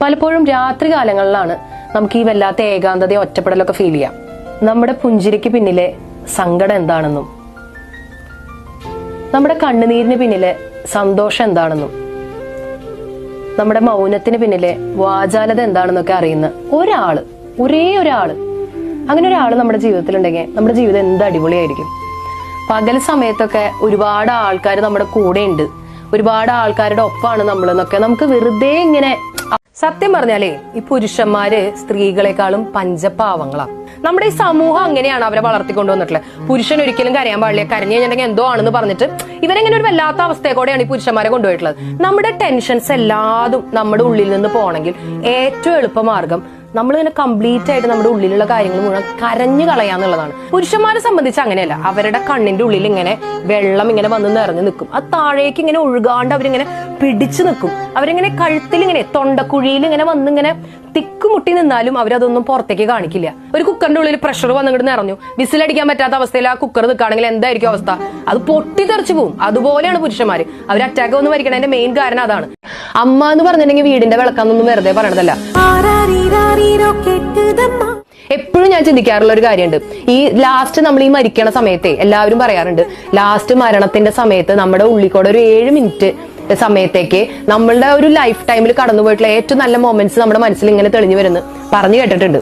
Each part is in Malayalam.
പലപ്പോഴും രാത്രി കാലങ്ങളിലാണ് നമുക്ക് ഈ വല്ലാത്ത ഏകാന്തതയും ഒറ്റപ്പെടലൊക്കെ ഫീൽ ചെയ്യാം. നമ്മുടെ പുഞ്ചിരിക്ക് പിന്നിലെ സങ്കടം എന്താണെന്നും നമ്മുടെ കണ്ണുനീരിന് പിന്നിലെ സന്തോഷം എന്താണെന്നും നമ്മുടെ മൗനത്തിന് പിന്നിലെ വാചാലത എന്താണെന്നൊക്കെ അറിയുന്ന ഒരാൾ ഒരേ ഒരാൾ അങ്ങനെ ഒരാൾ നമ്മുടെ ജീവിതത്തിലുണ്ടെങ്കിൽ നമ്മുടെ ജീവിതം എന്ത് അടിപൊളിയായിരിക്കും. പകൽ സമയത്തൊക്കെ ഒരുപാട് ആൾക്കാർ നമ്മുടെ കൂടെ ഉണ്ട് ഒരുപാട് ആൾക്കാരുടെ ഒപ്പമാണ് നമ്മൾ എന്നൊക്കെ നമുക്ക് വെറുതെ ഇങ്ങനെ സത്യം പറഞ്ഞാലേ ഈ പുരുഷന്മാര് സ്ത്രീകളെക്കാളും പഞ്ചപാവങ്ങളാ. നമ്മുടെ ഈ സമൂഹം അങ്ങനെയാണ് അവരെ വളർത്തിക്കൊണ്ടുവന്നിട്ടുള്ളത് പുരുഷൻ ഒരിക്കലും കരയാൻ പാടില്ല. കരഞ്ഞു കഴിഞ്ഞിട്ടുണ്ടെങ്കിൽ എന്തോ ആണെന്ന് പറഞ്ഞിട്ട് ഇവരെങ്ങനെ ഒരു വല്ലാത്ത അവസ്ഥയെ കൂടെയാണ് ഈ പുരുഷന്മാരെ കൊണ്ടുപോയിട്ടുള്ളത്. നമ്മുടെ ടെൻഷൻസ് എല്ലാതും നമ്മുടെ ഉള്ളിൽ നിന്ന് പോകണമെങ്കിൽ ഏറ്റവും എളുപ്പമാർഗം നമ്മൾ ഇങ്ങനെ കംപ്ലീറ്റ് ആയിട്ട് നമ്മുടെ ഉള്ളിലുള്ള കാര്യങ്ങൾ മുഴുവൻ കരഞ്ഞു കളയാന്നുള്ളതാണ് പുരുഷന്മാരെ സംബന്ധിച്ച് അങ്ങനെയല്ല. അവരുടെ കണ്ണിന്റെ ഉള്ളിൽ ഇങ്ങനെ വെള്ളം ഇങ്ങനെ വന്ന് നിറഞ്ഞു നിൽക്കും. ആ താഴേക്ക് ഇങ്ങനെ ഒഴുകാണ്ട് അവരിങ്ങനെ പിടിച്ചു നിൽക്കും. അവരിങ്ങനെ കഴുത്തിൽ ഇങ്ങനെ തൊണ്ടക്കുഴിയിൽ ഇങ്ങനെ വന്നിങ്ങനെ തിക്കുമുട്ടി നിന്നാലും അവരതൊന്നും പുറത്തേക്ക് കാണിക്കില്ല. ഒരു കുക്കറിന്റെ ഉള്ളിൽ പ്രഷർ വന്നിട്ട് നിറഞ്ഞു. വിസിലടിക്കാൻ പറ്റാത്ത അവസ്ഥയിൽ ആ കുക്കർ നിൽക്കുകയാണെങ്കിൽ എന്തായിരിക്കും അവസ്ഥ? അത് പൊട്ടിത്തെറിച്ചു പോകും അതുപോലെയാണ് പുരുഷന്മാര്. അവർ അറ്റാക്ക് വന്ന് മരിക്കണതിന്റെ മെയിൻ കാരണം അതാണ്. അമ്മ എന്ന് പറഞ്ഞിട്ടുണ്ടെങ്കിൽ വീടിന്റെ വിളക്കാന്നൊന്നും വെറുതെ പറയണതല്ല. എപ്പോഴും ഞാൻ ചിന്തിക്കാറുള്ള ഒരു കാര്യമുണ്ട്. ഈ ലാസ്റ്റ് നമ്മൾ ഈ മരിക്കണ സമയത്തെ എല്ലാവരും പറയാറുണ്ട്. ലാസ്റ്റ് മരണത്തിന്റെ സമയത്ത് നമ്മുടെ ഉള്ളിക്കൂടെ ഒരു ഏഴ് മിനിറ്റ് സമയത്തേക്ക് നമ്മളുടെ ഒരു ലൈഫ് ടൈമിൽ കടന്നു പോയിട്ടുള്ള ഏറ്റവും നല്ല മൊമെന്റ്സ് നമ്മുടെ മനസ്സിൽ ഇങ്ങനെ തെളിഞ്ഞു വരുന്നു പറഞ്ഞു കേട്ടിട്ടുണ്ട്.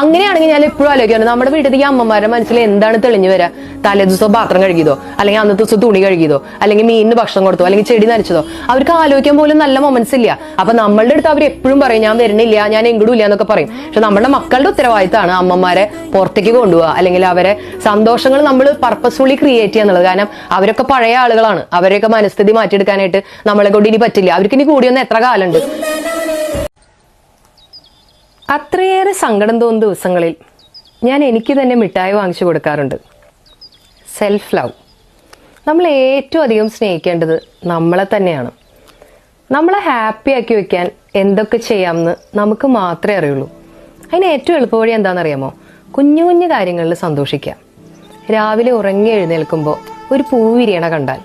അങ്ങനെയാണെങ്കിൽ ഞാൻ എപ്പോഴും ആലോചിക്കാറുണ്ട് നമ്മുടെ വീട്ടിൽ ഈ അമ്മമാരുടെ മനസ്സിൽ എന്താണ് തെളിഞ്ഞു വരാ? തലേ ദിവസം പാത്രം കഴുകിയതോ? അല്ലെങ്കിൽ അന്നത്തെ ദിവസം തുണി കഴുകിയതോ? അല്ലെങ്കിൽ മീനിന് ഭക്ഷണം കൊടുത്തോ അല്ലെങ്കിൽ ചെടി നനച്ചതോ? അവർക്ക് ആലോചിക്കാൻ പോലും നല്ല മൊമെന്റ്സ് ഇല്ല. അപ്പൊ നമ്മളുടെ അടുത്ത് അവർ എപ്പോഴും പറയും ഞാൻ വരുന്നില്ല ഞാൻ എങ്കിലും ഇല്ല എന്നൊക്കെ പറയും. പക്ഷെ നമ്മുടെ മക്കളുടെ ഉത്തരവാദിത്തമാണ് അമ്മമാരെ പുറത്തേക്ക് കൊണ്ടുപോകുക അല്ലെങ്കിൽ അവരെ സന്തോഷങ്ങൾ നമ്മൾ പർപ്പസ്ഫുള്ളി ക്രിയേറ്റ് ചെയ്യുക എന്നുള്ളത്. കാരണം അവരൊക്കെ പഴയ ആളുകളാണ്. അവരെയൊക്കെ മനസ്ഥിതി മാറ്റിയെടുക്കാനായിട്ട് നമ്മളെ കൊണ്ട് ഇനി പറ്റില്ല. അവർക്ക് ഇനി കൂടിയൊന്ന് എത്ര കാലമുണ്ട്? അത്രയേറെ സങ്കടം തോന്നുന്ന ദിവസങ്ങളിൽ ഞാൻ എനിക്ക് തന്നെ മിഠായി വാങ്ങിച്ചു കൊടുക്കാറുണ്ട്. സെൽഫ് ലവ് നമ്മൾ ഏറ്റവും അധികം സ്നേഹിക്കേണ്ടത് നമ്മളെ തന്നെയാണ്. നമ്മളെ ഹാപ്പി ആക്കി വെക്കാൻ എന്തൊക്കെ ചെയ്യാമെന്ന് നമുക്ക് മാത്രമേ അറിയുള്ളൂ. അതിന് ഏറ്റവും എളുപ്പവഴി എന്താണെന്നറിയാമോ? കുഞ്ഞു കുഞ്ഞു കാര്യങ്ങളിൽ സന്തോഷിക്കാം രാവിലെ ഉറങ്ങി എഴുന്നേൽക്കുമ്പോൾ ഒരു പൂവിരിയണ കണ്ടാൽ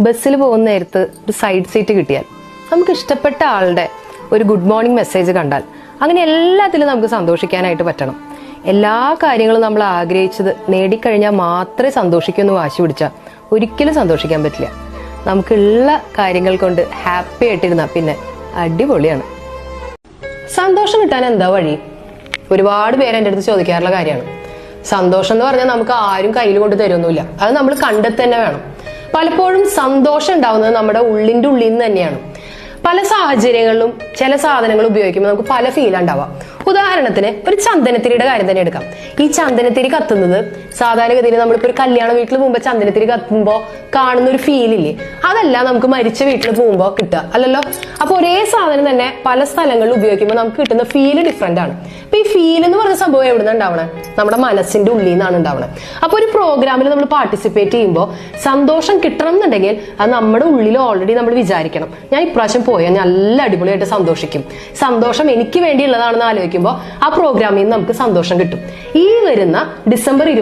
ബസ്സിൽ പോകുന്ന നേരത്ത് ഒരു സൈഡ് സീറ്റ് കിട്ടിയാൽ നമുക്ക് ഇഷ്ടപ്പെട്ട ആളുടെ ഒരു ഗുഡ് മോർണിംഗ് മെസ്സേജ് കണ്ടാൽ അങ്ങനെ എല്ലാത്തിലും നമുക്ക് സന്തോഷിക്കാനായിട്ട് പറ്റണം. എല്ലാ കാര്യങ്ങളും നമ്മൾ ആഗ്രഹിച്ചത് നേടിക്കഴിഞ്ഞാൽ മാത്രമേ സന്തോഷിക്കൂ എന്ന് വാശി പിടിച്ചാൽ ഒരിക്കലും സന്തോഷിക്കാൻ പറ്റില്ല. നമുക്കുള്ള കാര്യങ്ങൾ കൊണ്ട് ഹാപ്പി ആയിട്ടിരുന്ന പിന്നെ അടിപൊളിയാണ്. സന്തോഷം കിട്ടാൻ എന്താ വഴി? ഒരുപാട് പേര് എന്റെ അടുത്ത് ചോദിക്കാറുള്ള കാര്യമാണ്. സന്തോഷം എന്ന് പറഞ്ഞാൽ നമുക്ക് ആരും കയ്യിൽ കൊണ്ട് തരുമൊന്നുമില്ല അത് നമ്മൾ കണ്ടെത്തന്നെ വേണം. പലപ്പോഴും സന്തോഷം ഉണ്ടാവുന്നത് നമ്മുടെ ഉള്ളിന്റെ ഉള്ളിൽ നിന്ന് തന്നെയാണ്. പല സാഹചര്യങ്ങളിലും ചില സാധനങ്ങൾ ഉപയോഗിക്കുമ്പോൾ നമുക്ക് പല ഫീൽ ഉണ്ടാവാം. ഉദാഹരണത്തിന് ഒരു ചന്ദനത്തിരിയുടെ കാര്യം തന്നെ എടുക്കാം. ഈ ചന്ദനത്തിരി കത്തുന്നത് സാധാരണഗതിയിൽ നമ്മളിപ്പോ ഒരു കല്യാണ വീട്ടിൽ പോകുമ്പോൾ ചന്ദനത്തിരി കത്തുമ്പോൾ കാണുന്ന ഒരു ഫീൽ ഇല്ലേ? അതല്ല നമുക്ക് മരിച്ച വീട്ടിൽ പോകുമ്പോൾ കിട്ടുക അല്ലല്ലോ? അപ്പൊ ഒരേ സാധനം തന്നെ പല സ്ഥലങ്ങളിൽ ഉപയോഗിക്കുമ്പോൾ നമുക്ക് കിട്ടുന്ന ഫീൽ ഡിഫറെന്റ് ആണ്. അപ്പൊ ഈ ഫീൽ എന്ന് പറഞ്ഞ സംഭവം എവിടെ നിന്ന് ഉണ്ടാവണേ? നമ്മുടെ മനസ്സിന്റെ ഉള്ളിൽ നിന്നാണ് ഉണ്ടാവണത് അപ്പൊ ഒരു പ്രോഗ്രാമിൽ നമ്മൾ പാർട്ടിസിപ്പേറ്റ് ചെയ്യുമ്പോൾ സന്തോഷം കിട്ടണം എന്നുണ്ടെങ്കിൽ അത് നമ്മുടെ ഉള്ളിൽ ഓൾറെഡി നമ്മൾ വിചാരിക്കണം. ഞാൻ ഇപ്രാവശ്യം പോയാൽ നല്ല അടിപൊളിയായിട്ട് സന്തോഷിക്കും. സന്തോഷം എനിക്ക് വേണ്ടിയുള്ളതാണെന്ന് ആലോചിക്കുമ്പോൾ ആ പ്രോഗ്രാമിൽ നിന്ന് നമുക്ക് സന്തോഷം കിട്ടും. ഈ വരുന്ന ഡിസംബർ ഇരുപത്തി